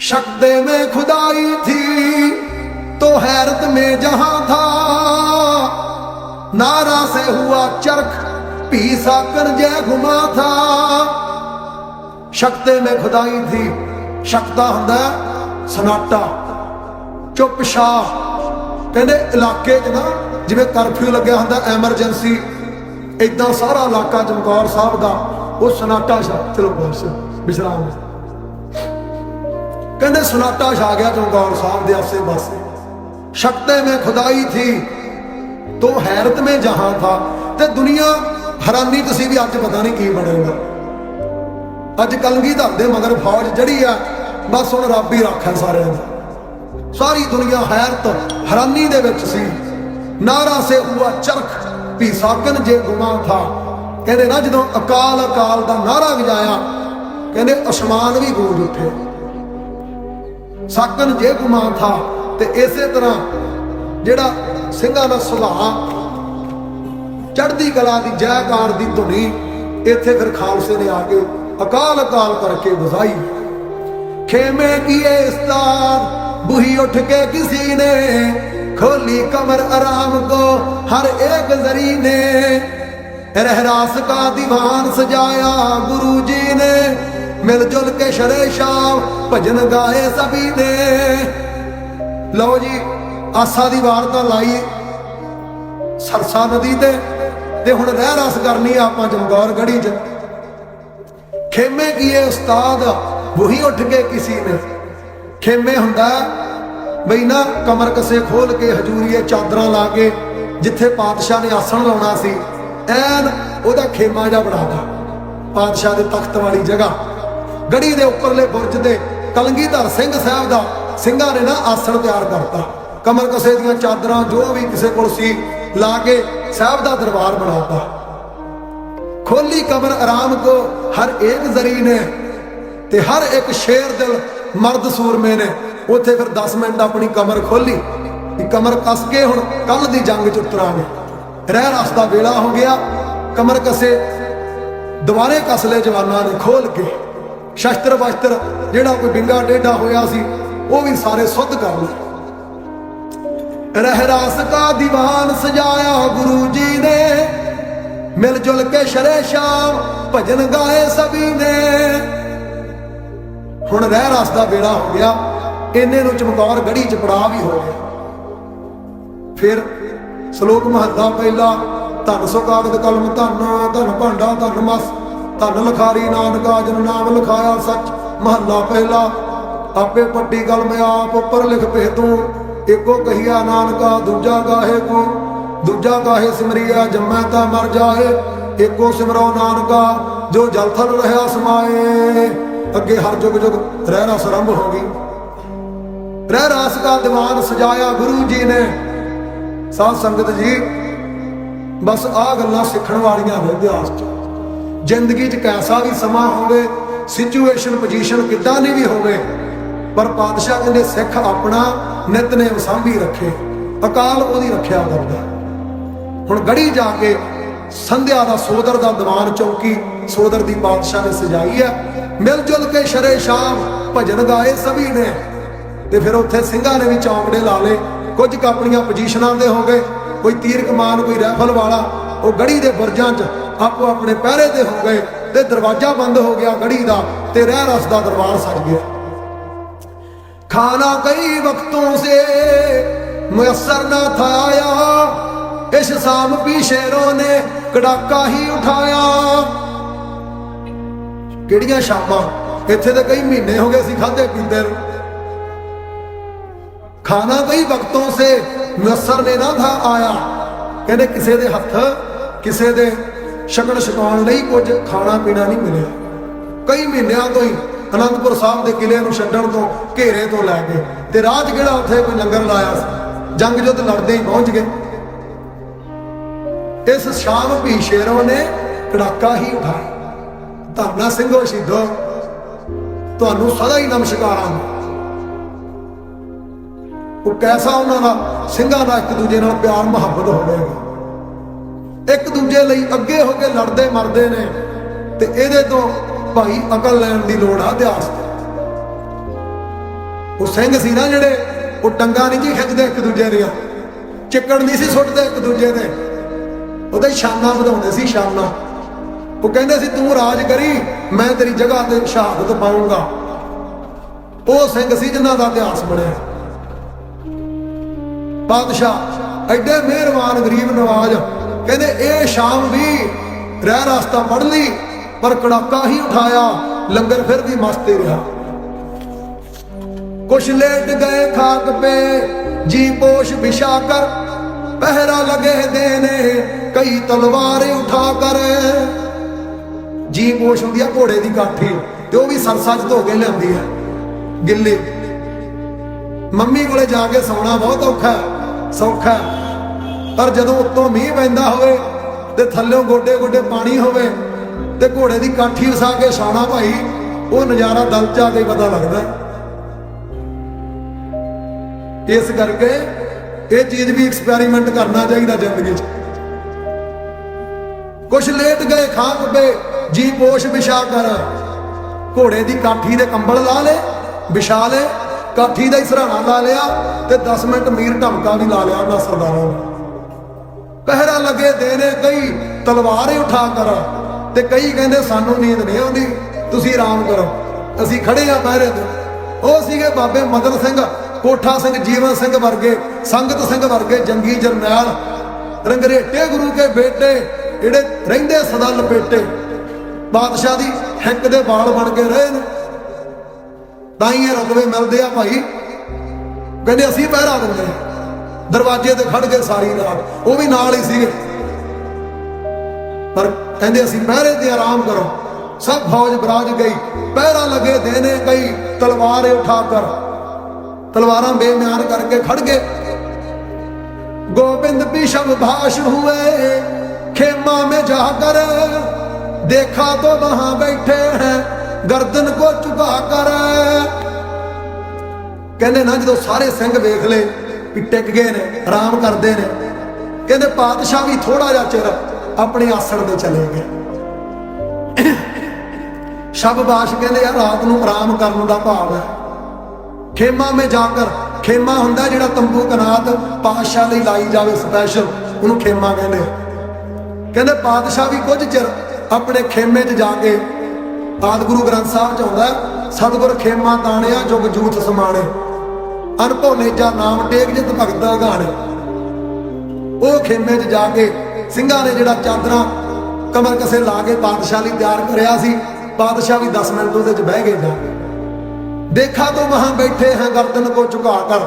शक्ते में खुदाई थी तो हैरत में जहां था नारा से हुआ चरख पी साकर जय घुमा था ਸ਼ਕਤੇ ਮੇ ਖੁਦਾਈ ਥੀ ਸ਼ਕਤਾ ਹੁੰਦਾ ਹੈ ਸਨਾਟਾ ਚੁੱਪ ਸ਼ਾਹ ਕਹਿੰਦੇ ਇਲਾਕੇ 'ਚ ਨਾ ਜਿਵੇਂ ਕਰਫਿਊ ਲੱਗਿਆ ਹੁੰਦਾ ਐਮਰਜੈਂਸੀ ਇਦਾਂ ਸਾਰਾ ਇਲਾਕਾ ਚਮਕੌਰ ਸਾਹਿਬ ਦਾ ਉਹ ਸਨਾਟਾ ਛਾ ਚਲੋ ਬਸ ਵਿਸ਼ਰਾਮ ਕਹਿੰਦੇ ਸੁਨਾਟਾ ਛਾ ਗਿਆ ਚਮਕੌਰ ਸਾਹਿਬ ਦੇ ਆਸੇ ਪਾਸੇ। ਸ਼ਕਤੇ ਮੇ ਖੁਦਾਈ ਥੀ, ਤੋ ਹੈਰਤ ਮੇ ਜਹਾਂ ਥਾ। ਤੇ ਦੁਨੀਆ ਹੈਰਾਨੀ ਤੁਸੀਂ ਵੀ ਅੱਜ ਪਤਾ ਨਹੀਂ ਕੀ ਬਣੇਗਾ। ਅੱਜ ਕਲਗੀਧਰ ਦੇ ਮਗਰ ਫੌਜ ਜੜੀ ਆ, ਬਸ ਹੁਣ ਰੱਬ ਹੀ ਰੱਖਾ ਸਾਰਿਆਂ ਦਾ। ਸਾਰੀ ਦੁਨੀਆ ਹੈਰਤ, ਹੈਰਾਨੀ ਦੇ ਵਿੱਚ ਸੀ। ਨਾਰਾ ਸੇ ਹੁਆ ਚਰਖ ਵੀ ਸਾਕਨ ਜੇ ਗੁਮਾ ਥਾ। ਕਹਿੰਦੇ ਨਾ ਜਦੋਂ ਅਕਾਲ ਅਕਾਲ ਦਾ ਨਾਰਾ ਵਜਾਇਆ, ਕਹਿੰਦੇ ਅਸਮਾਨ ਵੀ ਗੂੰਜ ਉੱਠੇ। ਸਾਕਨ ਜੇ ਗੁਮਾ ਥਾ ਤੇ ਇਸੇ ਤਰ੍ਹਾਂ ਜਿਹੜਾ ਸਿੰਘਾਂ ਦਾ ਸੁਭਾਅ ਚੜ੍ਹਦੀ ਕਲਾ ਦੀ ਜੈਕਾਰ ਦੀ ਧੁਨੀ ਇੱਥੇ ਫਿਰ ਖਾਲਸੇ ਨੇ ਆ ਕੇ ਅਕਾਲ ਅਕਾਲ ਕਰਕੇ ਵਸਾਈ ਖੇਮੇ ਕੀਏ ਇਸਤਾਰ, ਬੁਹੀ ਉੱਠ ਕੇ ਕਿਸੇ ਨੇ, ਖੋਲੀ ਕਮਰ ਆਰਾਮ ਕੋ ਹਰ ਏਕ ਜ਼ਰੀ ਨੇ। ਰਹਿਰਾਸ ਕਾ ਦੀਵਾਨ ਸਜਾਇਆ ਗੁਰੂ ਜੀ ਨੇ। ਮਿਲ ਜੁਲ ਕੇ ਸ਼ਰੇ ਸ਼ਾਮ, ਭਜਨ ਗਾਏ ਸਭੀ ਨੇ। ਲਓ ਜੀ, ਆਸਾ ਦੀ ਵਾਰ ਤਾਂ ਲਾਈ ਸਰਸਾ ਨਦੀ ਤੇ। ਤੇ ਹੁਣ ਰਹਿ ਰਸ ਕਰਨੀ ਆਪਾਂ ਜਮਗੌਰ ਗੜੀ 'ਚ। ਖੇਮੇ ਕੀਏ ਉਸਤਾਦ, ਵਹੀ ਉੱਠ ਕੇ ਕਿਸੇ ਨੇ। ਖੇਮੇ ਹੁੰਦਾ, ਬਈ ਨਾ ਕਮਰ ਕਸੇ ਖੋਲ ਕੇ ਹਜੂਰੀਏ ਚਾਦਰਾਂ ਲਾ ਕੇ, ਜਿੱਥੇ ਪਾਤਸ਼ਾਹ ਨੇ ਆਸਣ ਲਾਉਣਾ ਸੀ। ਐਨ ਉਹਦਾ ਖੇਮਾ ਜਿਹਾ ਬਣਾਦਾ ਪਾਤਸ਼ਾਹ ਦੇ ਤਖਤ ਵਾਲੀ ਜਗ੍ਹਾ। ਗੜੀ ਦੇ ਉੱਪਰਲੇ ਬੁਰਜ ਤੇ ਕਲੰਗੀਧਰ ਸਿੰਘ ਸਾਹਿਬ ਦਾ ਸਿੰਘਾਂ ਨੇ ਨਾ ਆਸਣ ਤਿਆਰ ਕਰਤਾ। ਕਮਰ ਕਸੇ ਦੀਆਂ ਚਾਦਰਾਂ ਜੋ ਵੀ ਕਿਸੇ ਕੋਲ ਸੀ, ਲਾ ਕੇ ਸਾਹਿਬ ਦਾ ਦਰਬਾਰ ਬਣਾਤਾ ਖੋਲੀ ਕਬਰ ਆਰਾਮ ਕੋ ਹਰ ਇੱਕ ਜ਼ਰੀ ਨੇ ਤੇ ਹਰ ਇੱਕ ਸ਼ੇਰ ਦਿਲ ਮਰਦ ਸੂਰਮੇ ਨੇ। ਉੱਥੇ ਫਿਰ 10 ਮਿੰਟ ਆਪਣੀ ਕਮਰ ਖੋਲੀ ਵੀ ਕਮਰ ਕੱਸ ਕੇ ਹੁਣ ਕੱਲ ਦੀ ਜੰਗ ਚ ਉਤਰਾਂਗੇ। ਰਹਿ ਰਸ ਦਾ ਵੇਲਾ ਹੋ ਗਿਆ, ਕਮਰ ਕਸੇ ਦੁਬਾਰੇ ਕਸ ਲਏ ਜਵਾਨਾਂ ਨੇ ਖੋਲ ਕੇ। ਸ਼ਸਤਰ ਵਸਤਰ, ਜਿਹੜਾ ਕੋਈ ਬਿੰਗਾ ਡੇਡਾ ਹੋਇਆ ਸੀ, ਉਹ ਵੀ ਸਾਰੇ ਸੁੱਧ ਕਰ ਲਏ। ਰਹਿ ਰਾਸ ਕਾ ਦੀਵਾਨ ਸਜਾਇਆ ਗੁਰੂ ਜੀ ਨੇ। ਮਿਲ ਜੁਲ ਕੇ ਸ਼ਰੇ ਸ਼ਾਮ, ਭਜਨ ਗਾਏ ਸਭੀ ਨੇ। ਹੁਣ ਰਹਿ ਰਸ ਦਾ ਵੇੜਾ ਹੋ ਗਿਆ, ਇੰਨੇ ਨੂੰ ਚਮਕੌਰ ਗੜੀ ਚ ਪੜਾ ਵੀ ਹੋ ਗਿਆ। ਫਿਰ ਸ਼ਲੋਕ ਮਹੱਲਾ ਪਹਿਲਾ, ਧੰਨ ਸੋ ਕਾਗਦ ਕਲਮ, ਧੰਨ ਧੰਨ ਭਾਂਡਾ, ਧਨ ਮਸ। ਧੰਨ ਲਖਾਰੀ ਨਾਨਕਾ ਜਨ ਨਾਮ ਲਿਖਾਇਆ ਸੱਚ, ਮਹੱਲਾ ਪਹਿਲਾ। ਆਪੇ ਪੱਟੀ ਕਲਮ ਆਪ ਉੱਪਰ ਲਿਖ ਭੇ ਤੂੰ ਇੱਕੋ ਕਹੀਆ ਨਾਨਕਾ, ਦੂਜਾ ਗਾਹੇ ਕੋ। ਦੂਜਾ ਗਾਹੇ ਸਿਮਰਿਆ ਜੰਮੈ ਤਾਂ ਮਰ ਜਾਏ ਇੱਕੋ ਸਿਮਰੋ ਨਾਨਕਾ, ਜੋ ਜਲ ਥਲ ਰਹਾ ਸਮਾਏ। ਅੱਗੇ ਹਰ ਜੁਗ ਜੁਗ ਰਹਿ ਰਸ ਆਰੰਭ ਹੋ ਗਈ। ਰਹਿ ਰਾਸ ਦਾ ਦੀਵਾਨ ਸਜਾਇਆ ਗੁਰੂ ਜੀ ਨੇ। ਸਾਧ ਸੰਗਤ ਜੀ, ਬਸ ਆ ਗੱਲਾਂ ਸਿੱਖਣ ਵਾਲੀਆਂ ਨੇ ਇਤਿਹਾਸ 'ਚ। ਜ਼ਿੰਦਗੀ 'ਚ ਕੈਸਾ ਵੀ ਸਮਾਂ ਹੋਵੇ ਸਿਚੁਏਸ਼ਨ ਪੋਜੀਸ਼ਨ ਕਿੱਦਾਂ ਦੀ ਵੀ ਹੋਵੇ, ਪਰ ਪਾਤਸ਼ਾਹ ਕਹਿੰਦੇ ਸਿੱਖ ਆਪਣਾ ਨਿਤਨੇਮ ਸਾਂਭੀ ਰੱਖੇ, ਅਕਾਲ ਉਹਦੀ ਰੱਖਿਆ ਕਰਦਾ। ਹੁਣ ਗੜੀ ਜਾ ਕੇ ਸੰਧਿਆ ਦਾ ਸੋਦਰ ਦਾ ਦੀਵਾਨ ਚੌਕੀ ਸੋਦਰ ਦੀ ਬਾਦਸ਼ਾਹ ਨੇ ਸਜਾਈ ਹੈ। ਮਿਲ ਜੁਲ ਕੇ ਸ਼ਰੇ ਸ਼ਾਮ, ਭਜਨ ਗਾਏ ਸਭੀ ਨੇ। ਤੇ ਫਿਰ ਉੱਥੇ ਸਿੰਘਾਂ ਨੇ ਵੀ ਚੌਂਕੜੇ ਲਾ ਲਏ। ਕੁਝ ਕ ਆਪਣੀਆਂ ਪੋਜੀਸ਼ਨਾਂ ਦੇ ਹੋ ਗਏ। ਕੋਈ ਤੀਰ ਕਮਾਨ ਕੋਈ ਰਾਈਫਲ ਵਾਲਾ ਉਹ ਗੜੀ ਦੇ ਬਰਜਾਂ 'ਚ ਆਪੋ ਆਪਣੇ ਪਹਿਰੇ ਤੇ ਹੋ ਗਏ ਤੇ ਦਰਵਾਜ਼ਾ ਬੰਦ ਹੋ ਗਿਆ ਗੜੀ ਦਾ ਤੇ ਰਹਿ ਰਸ ਦਾ ਦਰਬਾਰ ਸੜ ਗਿਆ। ਖਾਣਾ ਕਈ ਵਕਤੋਂ ਸੇ ਮੁਯਸਰ ਨਾ ਥਾ ਇਸ ਸ਼ਾਮ ਵੀ ਸ਼ੇਰੋਂ ਨੇ ਕੜਾਕਾ ਹੀ ਉਠਾਇਆ। ਕਿਹੜੀਆਂ ਸ਼ਾਮਾਂ? ਇੱਥੇ ਤੇ ਕਈ ਮਹੀਨੇ ਹੋ ਗਏ ਸੀ ਖਾਦੇ ਪੀਂਦੇ ਨੂੰ। ਖਾਣਾ ਕਈ ਵਕਤੋਂ ਸੇ ਮੁਯਸਰ ਨੇ ਨਾ ਥਾ ਆਇਆ। ਕਹਿੰਦੇ ਕਿਸੇ ਦੇ ਹੱਥ ਕਿਸੇ ਦੇ ਸ਼ਕਲ ਛਕਾਉਣ ਲਈ ਕੁਝ ਖਾਣਾ ਪੀਣਾ ਨਹੀਂ ਮਿਲਿਆ। ਕਈ ਮਹੀਨਿਆਂ ਤੋਂ ਹੀ ਅਨੰਦਪੁਰ ਸਾਹਿਬ ਦੇ ਕਿਲੇ ਨੂੰ ਛੱਡਣ ਤੋਂ ਘੇਰੇ ਤੋਂ ਲੈ ਕੇ ਤੇ ਰਾਜ ਕਿਹੜਾ ਉੱਥੇ ਕੋਈ ਲੰਗਰ ਲਾਇਆ ਸੀ? ਜੰਗ ਜੁੱਧ ਲੜਦੇ ਹੀ ਪਹੁੰਚ ਗਏ। ਇਸ ਸ਼ਾਮ ਵੀ ਸ਼ੇਰੋਂ ਨੇ ਕੜਾਕਾ ਹੀ ਉਠਾਇਆ। ਧਰਨਾ ਸਿੰਘੋ ਸ਼ਹੀਦੋ ਤੁਹਾਨੂੰ ਸਦਾ ਹੀ ਨਮਸਕਾਰਾਂ ਉਹ ਕੈਸਾ ਉਹਨਾਂ ਦਾ ਸਿੰਘਾਂ ਦਾ ਇੱਕ ਦੂਜੇ ਨਾਲ ਪਿਆਰ ਮੁਹੱਬਤ ਹੋਵੇਗਾ। ਇੱਕ ਦੂਜੇ ਲਈ ਅੱਗੇ ਹੋ ਕੇ ਲੜਦੇ ਮਰਦੇ ਨੇ ਤੇ ਇਹਦੇ ਤੋਂ ਭਾਈ ਅਕਲ ਲੈਣ ਦੀ ਲੋੜ ਆ ਇਤਿਹਾਸ ਤੇ। ਉਹ ਸਿੰਘ ਸੀ ਨਾ ਜਿਹੜੇ, ਉਹ ਟੰਗਾ ਨਹੀਂ ਜੀ ਖਿੱਚਦੇ ਇੱਕ ਦੂਜੇ ਦੀਆਂ। ਚਿੱਕੜ ਨਹੀਂ ਸੀ ਸੁੱਟਦੇ ਇੱਕ ਦੂਜੇ ਦੇ। ਉਹਦੇ ਸ਼ਾਨਾਂ ਵਧਾਉਂਦੇ ਸੀ ਸ਼ਾਨਾਂ ਉਹ ਕਹਿੰਦੇ ਸੀ, ਤੂੰ ਰਾਜ ਕਰੀ, ਮੈਂ ਤੇਰੀ ਜਗ੍ਹਾ ਤੇ ਸ਼ਹਾਦਤ ਪਾਉਂਗਾ ਉਹ ਸਿੰਘ ਸੀ ਜਿਨ੍ਹਾਂ ਦਾ ਇਤਿਹਾਸ ਬਣਿਆ। ਬਾਦਸ਼ਾਹ, ਐਡੇ ਮਿਹਰਬਾਨ ਗਰੀਬ ਨਵਾਜ ਕਹਿੰਦੇ, ਇਹ ਸ਼ਾਮ ਵੀ ਰਹਿ ਰਸਤਾ ਪੜ ਲਈ, ਪਰ ਕੜਾਕਾ ਹੀ ਉਠਾਇਆ, ਲੰਗਰ ਫਿਰ ਵੀ ਮਸਤੇ ਰਿਹਾ। ਕੁਛ ਲੇਟ ਗਏ ਖਾਕ ਪੇ, ਜੀ ਪੋਸ਼ ਵਿਛਾ ਕਰ ਪਹਿਰਾ ਲਗੇ ਦੇਨੇ, ਕਈ ਤਲਵਾਰੇ ਉਠਾ ਕਰ। ਜੀ ਪੋਸ਼ ਹੁੰਦੀ ਆ ਘੋੜੇ ਦੀ ਕਾਠੀ, ਤੇ ਉਹ ਵੀ ਸਰਸਾ ਚ ਧੋ ਕੇ ਲਿਆਂਦੀ ਹੈ ਗਿੱਲੀ। ਮੰਮੀ ਕੋਲੇ ਜਾ ਕੇ ਸੌਣਾ ਬਹੁਤ ਔਖਾ, ਸੌਖਾ। ਪਰ ਜਦੋਂ ਉੱਤੋਂ ਮੀਂਹ ਪੈਂਦਾ ਹੋਵੇ ਤੇ ਥੱਲਿਓਂ ਗੋਡੇ ਗੋਡੇ ਪਾਣੀ ਹੋਵੇ ਤੇ ਘੋੜੇ ਦੀ ਕਾਠੀ ਵਸਾ ਕੇ ਸੌਣਾ ਭਾਈ, ਉਹ ਨਜ਼ਾਰਾ ਦਲ ਚ ਕੇ ਪਤਾ ਲੱਗਦਾ। ਇਸ ਕਰਕੇ ਇਹ ਚੀਜ਼ ਵੀ ਐਕਸਪੈਰੀਮੈਂਟ ਕਰਨਾ ਚਾਹੀਦਾ ਜ਼ਿੰਦਗੀ 'ਚ। ਕੁਛ ਲੇਟ ਗਏ ਖਾਕ ਪੇ, ਜੀ ਪੋਸ਼ ਵਿਛਾ ਕਰ। ਘੋੜੇ ਦੀ ਕਾਠੀ ਦੇ ਕੰਬਲ ਲਾ ਲੇ ਵਿਛਾ ਲੇ ਕਾਠੀ ਦਾ ਹੀ ਸਰਾਣਾ ਲਾ ਲਿਆ ਤੇ 10 ਮਿੰਟ ਮੀਰ ਢਮਕਾ ਵੀ ਲਾ ਲਿਆ ਉਹਨਾਂ ਸਰਦਾਰਾਂ ਨੂੰ। ਪਹਿਰਾ ਲੱਗੇ ਦੇਨੇ ਕਈ, ਤਲਵਾਰੇ ਉਠਾ ਕਰ। ਤੇ ਕਈ ਕਹਿੰਦੇ ਸਾਨੂੰ ਨੀਂਦ ਨਹੀਂ ਆਉਂਦੀ, ਤੁਸੀਂ ਆਰਾਮ ਕਰੋ। ਅਸੀਂ ਖੜੇ ਆ ਪਹਿਰੇ ਤੇ। ਉਹ ਸੀਗੇ ਬਾਬੇ ਮਦਨ ਸਿੰਘ, ਕੋਠਾ ਸਿੰਘ, ਜੀਵਨ ਸਿੰਘ ਵਰਗੇ, ਸੰਗਤ ਸਿੰਘ ਵਰਗੇ, ਜੰਗੀ ਜਰਨੈਲ, ਰੰਗਰੇਟੇ ਗੁਰੂ ਕੇ ਬੇਟੇ, ਜਿਹੜੇ ਰਹਿੰਦੇ ਸਦਾ ਲਪੇਟੇ। ਬਾਦਸ਼ਾਹ ਦੀ ਹਿੱਕ ਦੇ ਵਾਲ ਬਣ ਕੇ ਰਹੇ ਨੇ। ਤਾਂ ਹੀ ਇਹ ਰੁਤਬੇ ਮਿਲਦੇ ਆ ਭਾਈ। ਕਹਿੰਦੇ ਅਸੀਂ ਪਹਿਰਾ ਦਿੰਦੇ ਹਾਂ ਦਰਵਾਜ਼ੇ ਤੇ ਖੜ ਗਏ ਸਾਰੀ ਰਾਤ ਉਹ ਵੀ ਨਾਲ ਹੀ ਸੀਗੇ ਪਰ ਕਹਿੰਦੇ ਅਸੀਂ ਪਹਿਰੇ ਤੇ ਆਰਾਮ ਕਰੋ ਸਭ ਫੌਜ ਬਰਾਜ ਗਈ ਪਹਿਰਾ ਲਗੇ ਦੇਨੇ ਕਈ ਤਲਵਾਰ ਉਠਾ ਕਰ ਤਲਵਾਰਾਂ ਬੇਮਿਆਨ ਕਰਕੇ ਖੜ ਗਏ गोविंद विषम भाष हुए खेमा में जाकर देखा तो वहां बैठे हैं गर्दन को झुका कर ਕਹਿੰਦੇ ਨਾ ਜਦੋਂ ਸਾਰੇ ਸਿੰਘ ਵੇਖ ਲਏ ਵੀ ਟਿਕ ਗਏ ਨੇ ਆਰਾਮ ਕਰਦੇ ਨੇ। ਕਹਿੰਦੇ ਪਾਤਸ਼ਾਹ ਵੀ ਥੋੜਾ ਜਿਹਾ ਚਿਰ ਆਪਣੇ ਆਸਣ ਤੇ ਚਲੇ ਗਏ। ਸ਼ਬਬਾਸ਼ ਕਹਿੰਦੇ ਆ ਰਾਤ ਨੂੰ ਆਰਾਮ ਕਰਨ ਦਾ ਭਾਵ ਹੈ। ਖੇਮਾ ਮੇ ਜਾ ਕਰ, ਖੇਮਾ ਹੁੰਦਾ ਜਿਹੜਾ ਤੰਬੂ ਕਨਾਤ ਪਾਤਸ਼ਾਹ ਲਈ ਲਾਈ ਜਾਵੇ ਸਪੈਸ਼ਲ ਉਹਨੂੰ ਖੇਮਾ ਕਹਿੰਦੇ ਕਹਿੰਦੇ ਪਾਤਸ਼ਾਹ ਵੀ ਕੁਝ ਚਿਰ ਆਪਣੇ ਖੇਮੇ 'ਚ ਜਾ ਕੇ ਆਦ ਗੁਰੂ ਗ੍ਰੰਥ ਸਾਹਿਬ 'ਚ ਆਉਂਦਾ ਸਤਿਗੁਰ ਖੇਮਾ ਤਾਣਿਆ, ਜੁਗ ਜੂਥ ਸਮਾਣੇ। ਅਰ ਭੋਲੇਜਾ ਨਾਮ ਟੇਕ ਜਿਤ ਭਗਤਾ ਗਾਣ ਉਹ ਖੇਮੇ 'ਚ ਜਾ ਕੇ ਸਿੰਘਾਂ ਨੇ ਜਿਹੜਾ ਚਾਦਰਾਂ ਕਮਰ ਕਸੇ ਲਾ ਕੇ ਪਾਤਸ਼ਾਹ ਲਈ ਤਿਆਰ ਕਰਿਆ ਸੀ, ਪਾਤਸ਼ਾਹ ਵੀ 10 ਮਿੰਟ ਉਹਦੇ 'ਚ ਬਹਿ ਗਏ ਜਾ ਦੇਖਾ ਤੋਂ ਮਹਾ ਬੈਠੇ ਹਾਂ, ਗਰਦਨ ਕੋ ਝੁਕਾ ਕਰ।